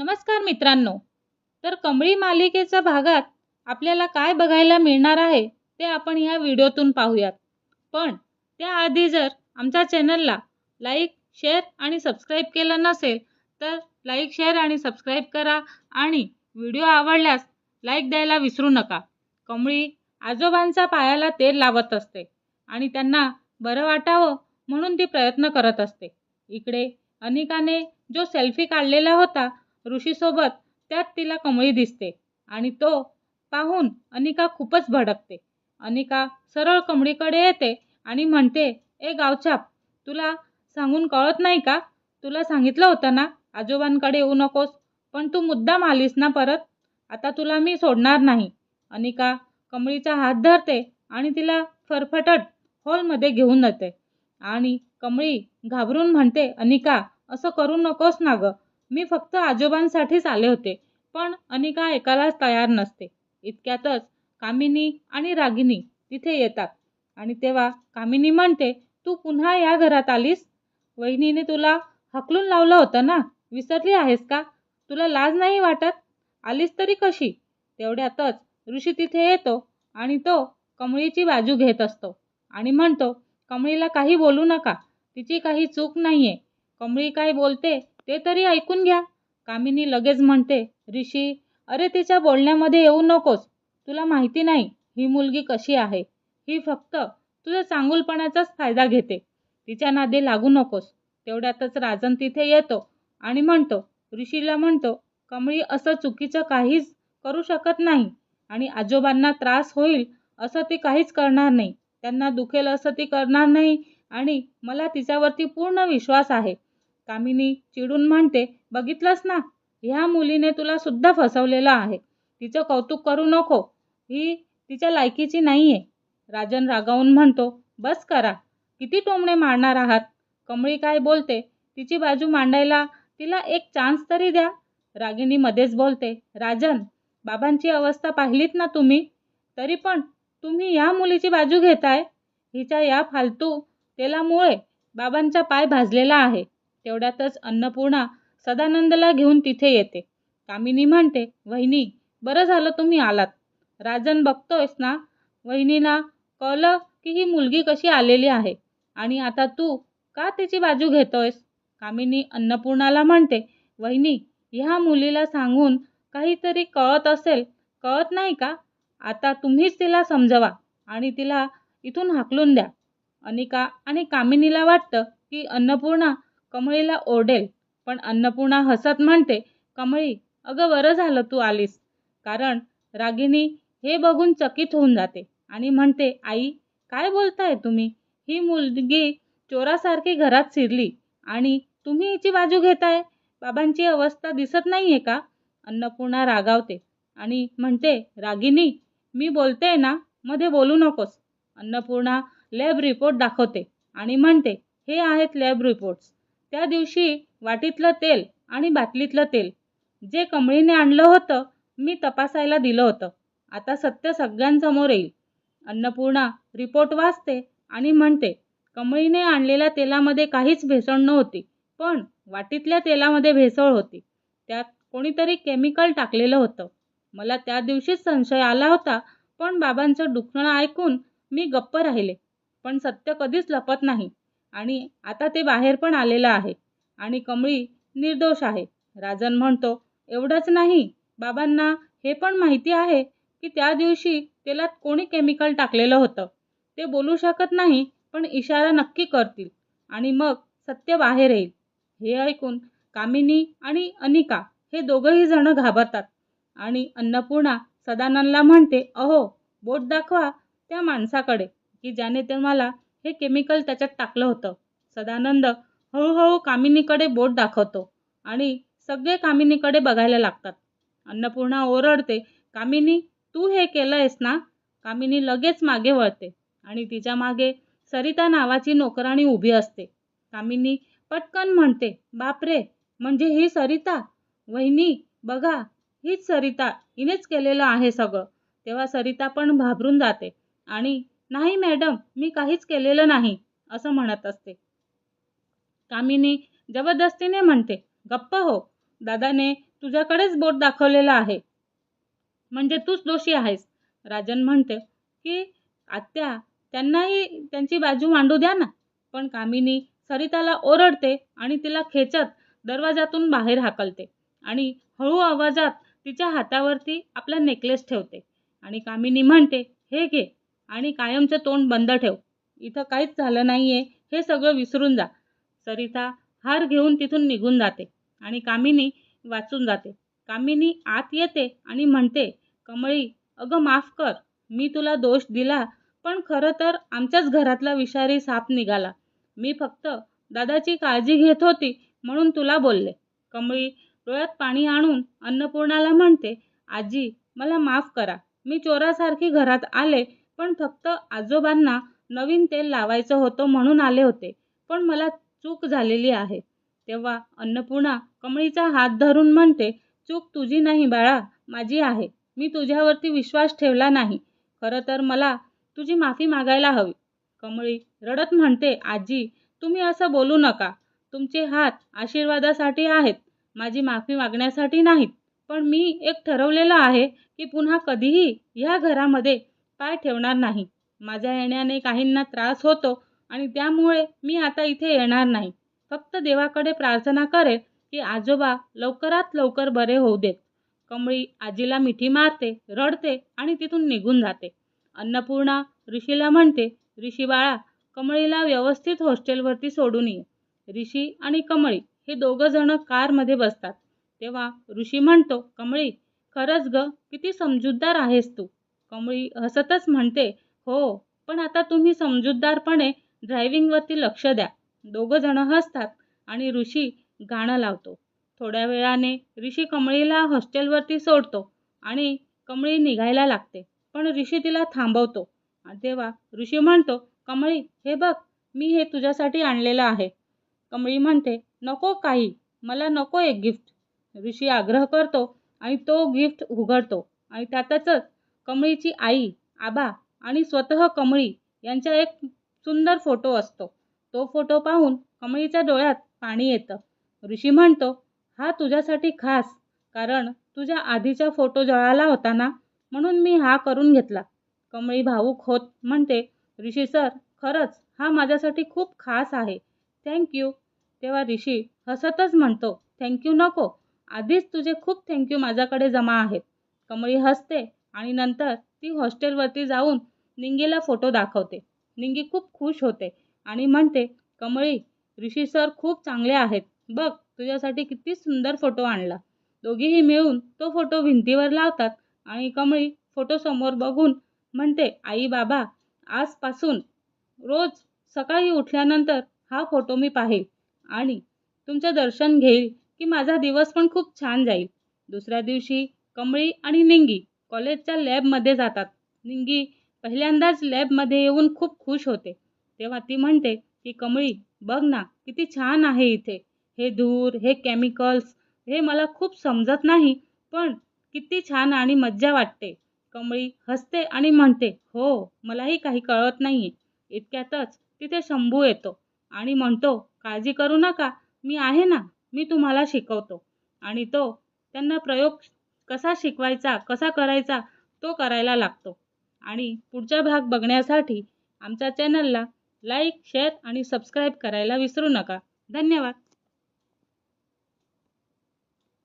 नमस्कार मित्रांनो. तर कमळी मालिकेच्या भागात आपल्याला काय बघायला मिळणार आहे ते आपण या व्हिडिओतून पाहूयात. पण त्याआधी जर आमच्या चॅनलला लाईक शेअर आणि सबस्क्राईब केलं नसेल तर लाईक शेअर आणि सबस्क्राईब करा आणि व्हिडिओ आवडल्यास लाईक द्यायला विसरू नका. कमळी आजोबांच्या पायाला तेल लावत असते आणि त्यांना बरं वाटावं म्हणून ती प्रयत्न करत असते. इकडे अनिकाने जो सेल्फी काढलेला होता ऋषीसोबत त्यात तिला कमळी दिसते आणि तो पाहून अनिका खूपच भडकते. अनिका सरळ कमळीकडे येते आणि म्हणते ए गावछाप तुला सांगून कळत नाही का? तुला सांगितलं होतं ना आजोबांकडे येऊ नकोस पण तू मुद्दाम आलीस ना परत? आता तुला मी सोडणार नाही. अनिका कमळीचा हात धरते आणि तिला फरफटट हॉलमध्ये घेऊन जाते आणि कमळी घाबरून म्हणते अनिका असं करू नकोस ना गं. मी फक्त आजोबांसाठीच आले होते पण अनिका ऐकायलाच तयार नसते. इतक्यातच कामिनी आणि रागिनी तिथे येतात आणि तेव्हा कामिनी म्हणते तू पुन्हा या घरात आलीस? वहिनीने तुला हकलून लावलं होतं ना? विसरली आहेस का? तुला लाज नाही वाटत? आलीस तरी कशी? तेवढ्यातच ऋषी तिथे येतो आणि तो कमळीची बाजू घेत असतो आणि म्हणतो कमळीला काही बोलू नका. तिची काही चूक नाही आहे कमळी काय बोलते ते तरी ऐकून घ्या. कामिनी लगेच म्हणते ऋषी अरे तिच्या बोलण्यामध्ये येऊ नकोस. तुला माहिती नाही ही मुलगी कशी आहे. ही फक्त तुझ्या चांगुलपणाचाच फायदा घेते. तिच्या नादी लागू नकोस. तेवढ्यातच राजन तिथे येतो आणि म्हणतो ऋषीला म्हणतो कमळी असं चुकीचं काहीच करू शकत नाही आणि आजोबांना त्रास होईल असं ती काहीच करणार नाही. त्यांना दुखेल असं ती करणार नाही आणि मला तिच्यावरती पूर्ण विश्वास आहे. कामिनी चिडून म्हणते बघितलंस ना? ह्या मुलीने तुला सुद्धा फसवलेलं आहे. तिचं कौतुक करू नको. ही तिच्या लायकीची नाही आहे राजन रागावून म्हणतो बस करा. किती टोमणे मारणार आहात? कमळी काय बोलते तिची बाजू मांडायला तिला एक चान्स तरी द्या. रागिनी मध्येच बोलते राजन बाबांची अवस्था पाहिलीत ना तुम्ही? तरी पण तुम्ही या मुलीची बाजू घेताय? हिच्या या फालतू तेलामुळे बाबांचा पाय भाजलेला आहे. तेवढ्यातच अन्नपूर्णा सदानंदला घेऊन तिथे येते. कामिनी म्हणते वहिनी बरं झालं तुम्ही आलात. राजन बघतोयस ना? वहिनीला कळलं की ही मुलगी कशी आलेली आहे. आणि आता तू का तिची बाजू घेतोयस? कामिनी अन्नपूर्णाला म्हणते वहिनी ह्या मुलीला सांगून काहीतरी कळत असेल. कळत नाही का? आता तुम्हीच तिला समजवा आणि तिला इथून हाकलून द्या. अनिका आणि कामिनीला वाटतं की अन्नपूर्णा कमळीला ओरडेल पण अन्नपूर्णा हसत म्हणते कमळी अगं बरं झालं तू आलीस. कारण रागिनी हे बघून चकित होऊन जाते आणि म्हणते आई काय बोलताय तुम्ही? ही मुलगी चोरासारखी घरात शिरली आणि तुम्ही हिची बाजू घेताय? बाबांची अवस्था दिसत नाही आहे का? अन्नपूर्णा रागावते आणि म्हणते रागिनी मी बोलते ना मध्ये बोलू नकोस. अन्नपूर्णा लॅब रिपोर्ट दाखवते आणि म्हणते हे आहेत लॅब रिपोर्ट्स. त्या दिवशी वाटीतलं तेल आणि बाटलीतलं तेल जे कमळीने आणलं होतं मी तपासायला दिलं होतं. आता सत्य सगळ्यांसमोर येईल. अन्नपूर्णा रिपोर्ट वाचते आणि म्हणते कमळीने आणलेल्या तेलामध्ये काहीच भेसळ नव्हती पण वाटीतल्या तेलामध्ये भेसळ होती. त्यात कोणीतरी केमिकल टाकलेलं होतं. मला त्या दिवशीच संशय आला होता पण बाबांचं दुखणं ऐकून मी गप्प राहिले. पण सत्य कधीच लपत नाही. आणि आता ते बाहेर पण आलेलं आहे. आणि कमळी निर्दोष आहे. राजन म्हणतो एवढंच नाही. बाबांना हे पण माहिती आहे की त्या दिवशी तेलात कोणी केमिकल टाकलेलं होतं. ते बोलू शकत नाही पण इशारा नक्की करतील. आणि मग सत्य बाहेर येईल. हे ऐकून कामिनी आणि अनिका हे दोघंही जण घाबरतात. आणि अन्नपूर्णा सदानंदला म्हणते अहो बोट दाखवा त्या माणसाकडे की ज्याने तुम्हाला हे केमिकल त्याच्यात टाकलं होतं. सदानंद हळूहळू कामिनीकडे बोट दाखवतो आणि सगळे कामिनीकडे बघायला लागतात. अन्नपूर्णा ओरडते कामिनी तू हे केलं आहेस ना? कामिनी लगेच मागे वळते आणि तिच्यामागे सरिता नावाची नोकराणी उभी असते. कामिनी पटकन म्हणते बापरे म्हणजे ही सरिता? वहिनी बघा हीच सरिता हिनेच केलेलं आहे सगळं. तेव्हा सरिता पण घाबरून जाते आणि नाही मॅडम मी काहीच केलेलं नाही असं म्हणत असते. कामिनी जबरदस्तीने म्हणते गप्प हो दादाने तुझ्याकडेच बोट दाखवलेलं आहे. म्हणजे तूच दोषी आहेस. राजन म्हणते की आत्या त्यांनाही त्यांची बाजू मांडू द्या ना. पण कामिनी सरिताला ओरडते आणि तिला खेचत दरवाजातून बाहेर हाकलते आणि हळू आवाजात तिच्या हातावरती आपला नेकलेस ठेवते. आणि कामिनी म्हणते हे घे आणि कायमचं तोंड बंद ठेव. इथं काहीच झालं नाही आहे हे सगळं विसरून जा. सरिता हार घेऊन तिथून निघून जाते आणि कामिनी वाचून जाते. कामिनी आत येते आणि म्हणते कमळी अगं माफ कर. मी तुला दोष दिला पण खरं तर आमच्याच घरातला विषारी साप निघाला. मी फक्त दादाची काळजी घेत होती म्हणून तुला बोलले. कमळी डोळ्यात पाणी आणून अन्नपूर्णाला म्हणते आजी मला माफ करा. मी चोरासारखी घरात आले पण फक्त आजोबांना नवीन तेल लावायचं होतं म्हणून आले होते. पण मला चूक झालेली आहे. तेव्हा अन्नपूर्णा कमळीचा हात धरून म्हणते चूक तुझी नाही बाळा माझी आहे. मी तुझ्यावरती विश्वास ठेवला नाही. खरं तर मला तुझी माफी मागायला हवी. कमळी रडत म्हणते आजी तुम्ही असं बोलू नका. तुमचे हात आशीर्वादासाठी आहेत. माझी माफी मागण्यासाठी नाहीत. पण मी एक ठरवलेलं आहे की पुन्हा कधीही ह्या घरामध्ये पाय ठेवणार नाही. माझ्या येण्याने काहींना त्रास होतो आणि त्यामुळे मी आता इथे येणार नाही. फक्त देवाकडे प्रार्थना करेल की आजोबा लवकरात लवकर बरे होऊ देत. कमळी आजीला मिठी मारते रडते आणि तिथून निघून जाते. अन्नपूर्णा ऋषीला म्हणते ऋषी बाळा कमळीला व्यवस्थित हॉस्टेलवरती सोडून ये. ऋषी आणि कमळी हे दोघं जण कारमध्ये बसतात. तेव्हा ऋषी म्हणतो कमळी खरंच ग किती समजूतदार आहेस तू. कमळी हसतच म्हणते हो पण आता तुम्ही समजूतदारपणे ड्रायव्हिंगवरती लक्ष द्या. दोघं जण हसतात आणि ऋषी गाणं लावतो. थोड्या वेळाने ऋषी कमळीला हॉस्टेलवरती सोडतो आणि कमळी निघायला लागते. पण ऋषी तिला थांबवतो. तेव्हा ऋषी म्हणतो कमळी हे बघ मी हे तुझ्यासाठी आणलेलं आहे. कमळी म्हणते नको काही मला नको एक गिफ्ट. ऋषी आग्रह करतो आणि तो गिफ्ट उघडतो आणि त्यातच कमळीची आई आबा आणि स्वतः कमळी यांचा एक सुंदर फोटो असतो. तो फोटो पाहून कमळीच्या डोळ्यात पाणी येतं. ऋषी म्हणतो हा तुझ्यासाठी खास कारण तुझ्या आधीचा फोटो जळाला होता ना म्हणून मी हा करून घेतला. कमळी भाऊक होत म्हणते ऋषी सर खरंच हा माझ्यासाठी खूप खास आहे. थँक्यू तेव्हा ऋषी हसतच म्हणतो थँक्यू नको. आधीच तुझे खूप थँक्यू माझ्याकडे जमा आहेत. कमळी हसते आणि नंतर ती हॉस्टेलवरती जाऊन निंगीला फोटो दाखवते. निंगी खूप खुश होते आणि म्हणते कमळी ऋषी सर खूप चांगले आहेत. बघ तुझ्यासाठी किती सुंदर फोटो आणला. दोघीही मिळून तो फोटो भिंतीवर लावतात आणि कमळी फोटो समोर बघून म्हणते आई बाबा आजपासून रोज सकाळी उठल्यानंतर हा फोटो मी पाहील आणि तुमचं दर्शन घेईल की माझा दिवस पण खूप छान जाईल. दुसऱ्या दिवशी कमळी आणि निंगी कॉलेजच्या लॅबमध्ये जातात. निंगी पहिल्यांदाच लॅबमध्ये येऊन खूप खुश होते. तेव्हा ती म्हणते की कमळी बघ ना किती छान आहे इथे. हे धूर हे केमिकल्स हे मला खूप समजत नाही पण किती छान आणि मज्जा वाटते. कमळी हसते आणि म्हणते हो मलाही काही कळत नाही आहे इतक्यातच तिथे शंभू येतो आणि म्हणतो काळजी करू नका मी आहे ना मी तुम्हाला शिकवतो. आणि तो त्यांना प्रयोग कसा शिकवायचा कसा करायचा तो करायला लागतो. आणि पुढचा भाग बघण्यासाठी आमच्या चॅनलला लाईक शेअर आणि सबस्क्राईब करायला विसरू नका. धन्यवाद.